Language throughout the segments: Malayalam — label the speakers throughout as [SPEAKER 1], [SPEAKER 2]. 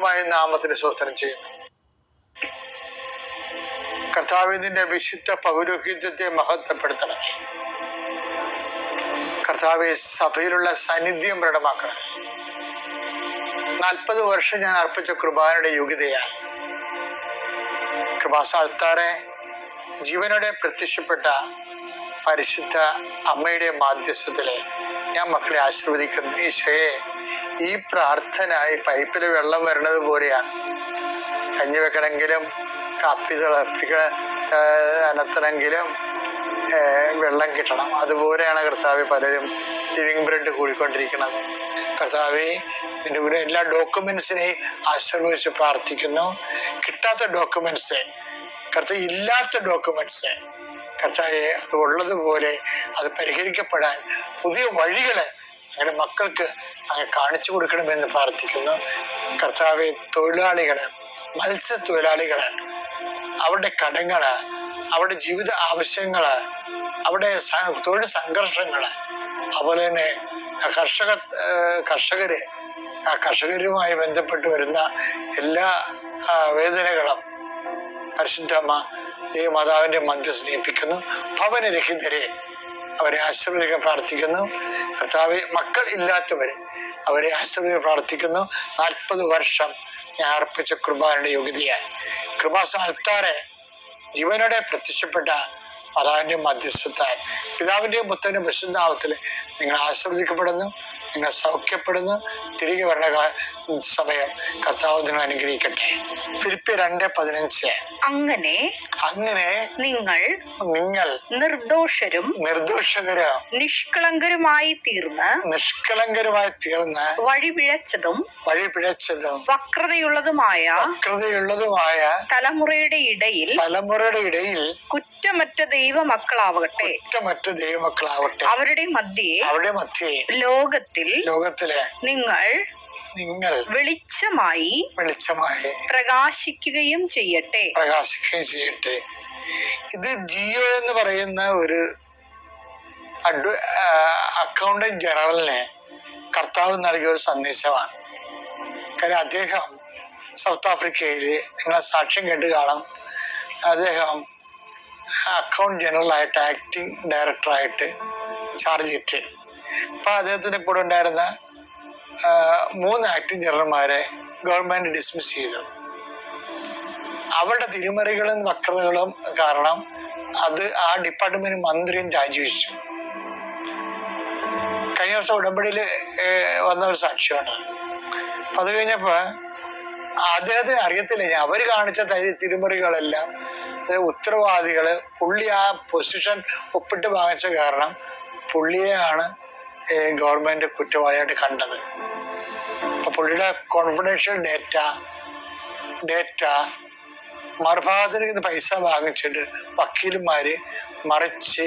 [SPEAKER 1] പരിശുദ്ധമായ നാമത്തിന് സ്വസ്ഥനം ചെയ്യുന്നു. കർത്താവിന്റെ വിശുദ്ധ പൗരോഹിത്യത്തെ മഹത്വപ്പെടുത്തണം. കർത്താവെ സഭയിലുള്ള സാന്നിധ്യം പ്രകടമാക്കണം. നാൽപ്പത് വർഷം ഞാൻ അർപ്പിച്ച കൃപാനയുടെ യോഗ്യതയാണ്. കൃപാസാൽത്താറെ ജീവനോടെ പ്രത്യക്ഷപ്പെട്ട പരിശുദ്ധ അമ്മയുടെ മാധ്യസ്ഥത്തിൽ ഞാൻ മക്കളെ ആശീർവദിക്കുന്നു. ഈശോയെ ഈ പ്രാർത്ഥന ഈ പൈപ്പിൽ വെള്ളം വരുന്നത് പോലെയാണ്. കഞ്ഞി വെക്കണമെങ്കിലും കാപ്പി തിളപ്പിക്ക അനത്തണമെങ്കിലും വെള്ളം കിട്ടണം. അതുപോലെയാണ് കർത്താവ് പലരും ലിവിങ് ബ്രെഡ് കൂടിക്കൊണ്ടിരിക്കുന്നത്. കർത്താവെ നിന്റെ എല്ലാ ഡോക്യുമെന്റ്സിനെയും ആശീർവദിച്ച് പ്രാർത്ഥിക്കുന്നു. കിട്ടാത്ത ഡോക്യുമെന്റ്സ് കർത്താവ് ഇല്ലാത്ത ഡോക്യുമെന്റ്സ് കർത്താവെ അത് ഉള്ളതുപോലെ അത് പരിഹരിക്കപ്പെടാൻ പുതിയ വഴികൾ അങ്ങനെ മക്കൾക്ക് അങ്ങ് കാണിച്ചു കൊടുക്കണമെന്ന് പ്രാർത്ഥിക്കുന്നു. കർത്താവെ തൊഴിലാളികൾ മത്സ്യത്തൊഴിലാളികൾ അവരുടെ കടങ്ങൾ അവരുടെ ജീവിത ആവശ്യങ്ങൾ അവരുടെ തൊഴിൽ സംഘർഷങ്ങൾ അതുപോലെ തന്നെ കർഷക കർഷകര് ആ കർഷകരുമായി ബന്ധപ്പെട്ട് വരുന്ന എല്ലാ വേദനകളും പരിശുദ്ധമ്മ ദൈവമാതാവിന്റെ മധ്യസ്ഥ സ്നേഹിപ്പിക്കുന്നു. ഭവനരഹിതരെ അവരെ ആശീർവദിക്കാൻ പ്രാർത്ഥിക്കുന്നു. കർത്താവ് മക്കൾ ഇല്ലാത്തവരെ അവരെ ആശീർവദിക്കാൻ പ്രാർത്ഥിക്കുന്നു. നാൽപ്പത് വർഷം ഞാൻ അർപ്പിച്ച കുർബാനയുടെ യോഗ്യതയാൽ. കൃപാസാൽത്താറെ ജീവനോടെ പ്രത്യക്ഷപ്പെട്ട മാതാവിന്റെ മധ്യസ്ഥത്താൽ പിതാവിന്റെയും പുത്രനും വിശുദ്ധാവത്തിൽ നിങ്ങൾ ആശ്രവദിക്കപ്പെടുന്നു നിങ്ങൾ സൗഖ്യപ്പെടുന്നു. തിരികെ വരണ സമയം കർത്താവ് നിങ്ങൾ അനുഗ്രഹിക്കട്ടെ. ഫിലിപ്പി രണ്ട് പതിനഞ്ച്.
[SPEAKER 2] അങ്ങനെ
[SPEAKER 1] അങ്ങനെ
[SPEAKER 2] നിങ്ങൾ
[SPEAKER 1] നിങ്ങൾ
[SPEAKER 2] നിർദോഷരും
[SPEAKER 1] നിർദോഷകരും
[SPEAKER 2] നിഷ്കളങ്കരുമായി തീർന്ന്
[SPEAKER 1] നിഷ്കളങ്കരുമായി തീർന്ന്
[SPEAKER 2] വഴിപിഴച്ചതും
[SPEAKER 1] വഴി പിഴച്ചതും
[SPEAKER 2] വക്രതയുള്ളതുമായ
[SPEAKER 1] വക്രതയുള്ളതുമായ
[SPEAKER 2] തലമുറയുടെ ഇടയിൽ
[SPEAKER 1] തലമുറയുടെ ഇടയിൽ
[SPEAKER 2] കുറ്റമറ്റ ദൈവമക്കളാവട്ടെ.
[SPEAKER 1] മറ്റു ദൈവമക്കളാവട്ടെ.
[SPEAKER 2] അവരുടെ മധ്യേ
[SPEAKER 1] അവരുടെ മധ്യേ
[SPEAKER 2] ലോകത്തിൽ
[SPEAKER 1] ലോകത്തിലെ
[SPEAKER 2] നിങ്ങൾ
[SPEAKER 1] നിങ്ങൾ
[SPEAKER 2] വെളിച്ചമായി
[SPEAKER 1] വെളിച്ചമായി
[SPEAKER 2] പ്രകാശിക്കുകയും ചെയ്യട്ടെ.
[SPEAKER 1] പ്രകാശിക്കുകയും ചെയ്യട്ടെ. ഇത് ജിയോ എന്ന് പറയുന്ന ഒരു അഡ്വ അക്കൗണ്ടന്റ് ജനറലിന് കർത്താവ് നൽകിയ ഒരു സന്ദേശമാണ്. കാര്യം അദ്ദേഹം സൗത്ത് ആഫ്രിക്കയിൽ നിങ്ങളെ സാക്ഷ്യം കേട്ട് കാണാം. അദ്ദേഹം അക്കൗണ്ട് ജനറൽ ആയിട്ട് ആക്ടിങ് ഡയറക്ടറായിട്ട് ചാർജ് ചെയ്തിട്ട്. അപ്പോൾ അദ്ദേഹത്തിന്റെ കൂടെ ഉണ്ടായിരുന്ന മൂന്ന് ആക്ടിങ് ജനറൽമാരെ ഗവൺമെന്റ് ഡിസ്മിസ് ചെയ്തു. അവരുടെ തിരിമറികളും വക്രതകളും കാരണം അത് ആ ഡിപ്പാർട്ട്മെന്റ് മന്ത്രിയും രാജിവെച്ചു. കഴിഞ്ഞ ദിവസം ഉടമ്പടിയിൽ വന്ന ഒരു സാക്ഷിയാണ് അപ്പൊ അത് കഴിഞ്ഞപ്പോ അദ്ദേഹത്തിന് അറിയത്തില്ല അവർ കാണിച്ച തരി തിരിമറികളെല്ലാം ഉത്തരവാദികൾ പുള്ളി ആ പൊസിഷൻ ഒപ്പിട്ട് വാങ്ങിച്ച കാരണം പുള്ളിയെയാണ് ഗവൺമെന്റ് കുറ്റവാളിയായിട്ട് കണ്ടത്. അപ്പൊ പുള്ളിയുടെ കോൺഫിഡൻഷ്യൽ ഡേറ്റ ഡേറ്റ മറുഭാഗത്തിന് ഇത് പൈസ വാങ്ങിച്ചിട്ട് വക്കീലന്മാര് മറിച്ച്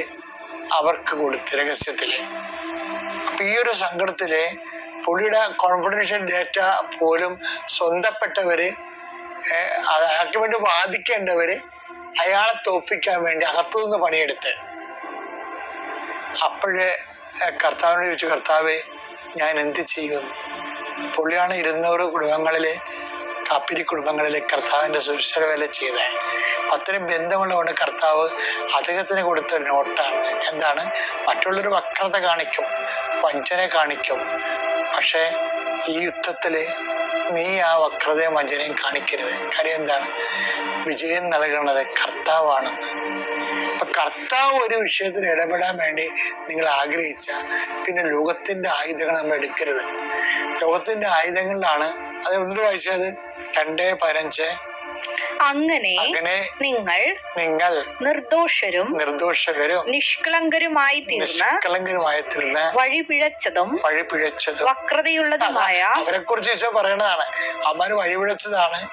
[SPEAKER 1] അവർക്ക് കൊടുത്ത് രഹസ്യത്തിൽ. അപ്പൊ ഈ ഒരു സങ്കടത്തിൽ പുള്ളിയുടെ കോൺഫിഡൻഷ്യൽ ഡേറ്റ പോലും സ്വന്തപ്പെട്ടവര് അതാക്കി വേണ്ടി വാദിക്കേണ്ടവര് അയാളെ തോപ്പിക്കാൻ വേണ്ടി അകത്തു നിന്ന് പണിയെടുത്ത്. അപ്പോഴേ കർത്താവിനോട് ചോദിച്ചു കർത്താവെ ഞാൻ എന്ത് ചെയ്യുമെന്ന് പുള്ളിയാണ് ഇരുന്നൂറ് കുടുംബങ്ങളിലെ കാപ്പിരി കുടുംബങ്ങളിലെ കർത്താവിന്റെ സുരക്ഷ വേല ചെയ്ത അത്രയും ബന്ധമുള്ളതുകൊണ്ട് കർത്താവ് അദ്ദേഹത്തിന് കൊടുത്ത ഒരു നോട്ടാണ്. എന്താണ്? മറ്റുള്ളൊരു വക്രത കാണിക്കും വഞ്ചന കാണിക്കും. പക്ഷേ ഈ യുദ്ധത്തിൽ നീ ആ വക്രതയും വഞ്ചനയും കാണിക്കരുത്. കാര്യം എന്താണ്? വിജയം നൽകുന്നത് കർത്താവാണ്. അപ്പൊ കർത്താവ് ഒരു വിഷയത്തിൽ ഇടപെടാൻ വേണ്ടി നിങ്ങൾ ആഗ്രഹിച്ച പിന്നെ ലോകത്തിന്റെ ആയുധങ്ങൾ നമ്മൾ എടുക്കരുത്. ലോകത്തിന്റെ ആയുധങ്ങളിലാണ് അത് എന്ത് വായിച്ചത് രണ്ട് പതിനഞ്ച്
[SPEAKER 2] അങ്ങനെ നിങ്ങൾ
[SPEAKER 1] നിങ്ങൾ
[SPEAKER 2] നിർദോഷരും
[SPEAKER 1] നിർദോഷകരും
[SPEAKER 2] നിഷ്കളങ്കരുമായി തീർന്ന
[SPEAKER 1] നിഷ്കളങ്കരുമായി തീർന്ന
[SPEAKER 2] വഴിപിഴച്ചതും
[SPEAKER 1] വഴി പിഴച്ചതും
[SPEAKER 2] വക്രതയുള്ളതുമായ
[SPEAKER 1] അവരെ കുറിച്ച് പറയണതാണ്. അവന്മാര് വഴിപിഴച്ചതാണ്.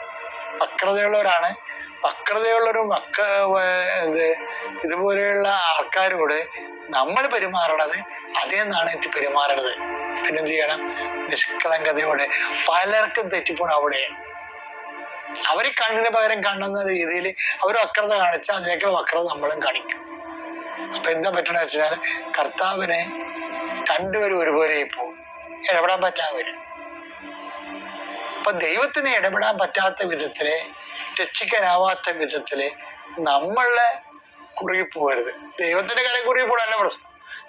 [SPEAKER 1] വക്രതയുള്ളവരാണ്. വക്രതയുള്ളൊരു വക്ക എന്ത് ഇതുപോലെയുള്ള ആൾക്കാരോട് നമ്മൾ പെരുമാറണത് അതേ നാണയത്തിൽ പെരുമാറണത്. പിന്നെന്ത് ചെയ്യണം? നിഷ്കളങ്കതയോടെ. പലർക്കും തെറ്റിപ്പോണം അവിടെയാണ് അവർ കണ്ണിന് പകരം കാണുന്ന രീതിയിൽ അവർ വക്രത കാണിച്ചാൽ അതിനേക്കാൾ വക്രത നമ്മളും കാണിക്കും. അപ്പൊ എന്താ പറ്റണെന്ന് വെച്ചാൽ കർത്താവിനെ രണ്ടുപേരും ഒരുപോലെ പോകും ഇടപെടാൻ പറ്റാതെ അപ്പൊ ദൈവത്തിന് ഇടപെടാൻ പറ്റാത്ത വിധത്തിൽ രക്ഷിക്കാനാവാത്ത വിധത്തിൽ നമ്മളെ കുറുകി പോകരുത്. ദൈവത്തിന്റെ കാര്യം കുറുകി പോകാനല്ല പ്രശ്നം.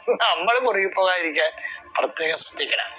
[SPEAKER 1] നമ്മൾ കുറുകി പോകാതിരിക്കാൻ പ്രത്യേകം ശ്രദ്ധിക്കണം.